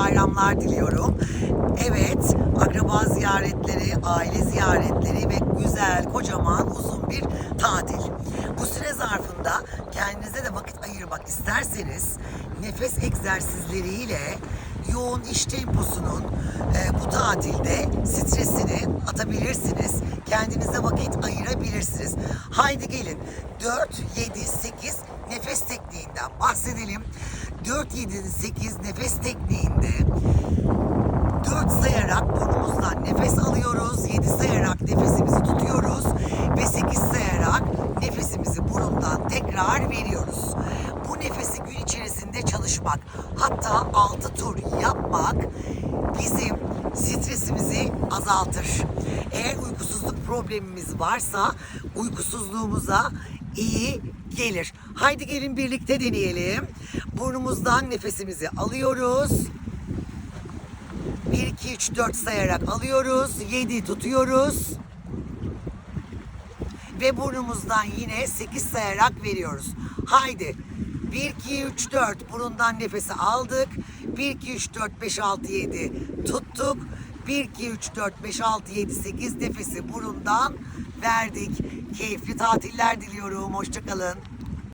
bayramlar diliyorum. Evet, akraba ziyaretleri, aile ziyaretleri ve güzel, kocaman, uzun bir tatil. Bu süre zarfında kendinize de vakit ayırmak isterseniz nefes egzersizleriyle yoğun iş temposunun e, bu tatilde stresini atabilirsiniz. Kendinize vakit ayırabilirsiniz. Haydi gelin 4, 7, 8 nefes tekniğinden bahsedelim. 4, 7, 8 nefes tekniğinde 4 sayarak burnumuzdan nefes alıyoruz. 7 sayarak nefesimizi tutuyoruz. Ve 8 sayarak nefesimizi burundan tekrar veriyoruz. Bu nefesi gün içerisinde çalışmak, hatta 6 tur yapmak bizim stresimizi azaltır. Problemimiz varsa uykusuzluğumuza iyi gelir. Haydi gelin birlikte deneyelim. Burnumuzdan nefesimizi alıyoruz. 1, 2, 3, 4 sayarak alıyoruz. 7 tutuyoruz. Ve burnumuzdan yine 8 sayarak veriyoruz. Haydi. 1, 2, 3, 4 burundan nefesi aldık. 1, 2, 3, 4, 5, 6, 7 tuttuk. 1, 2, 3, 4, 5, 6, 7, 8 nefesi burundan verdik. Keyifli tatiller diliyorum. Hoşçakalın.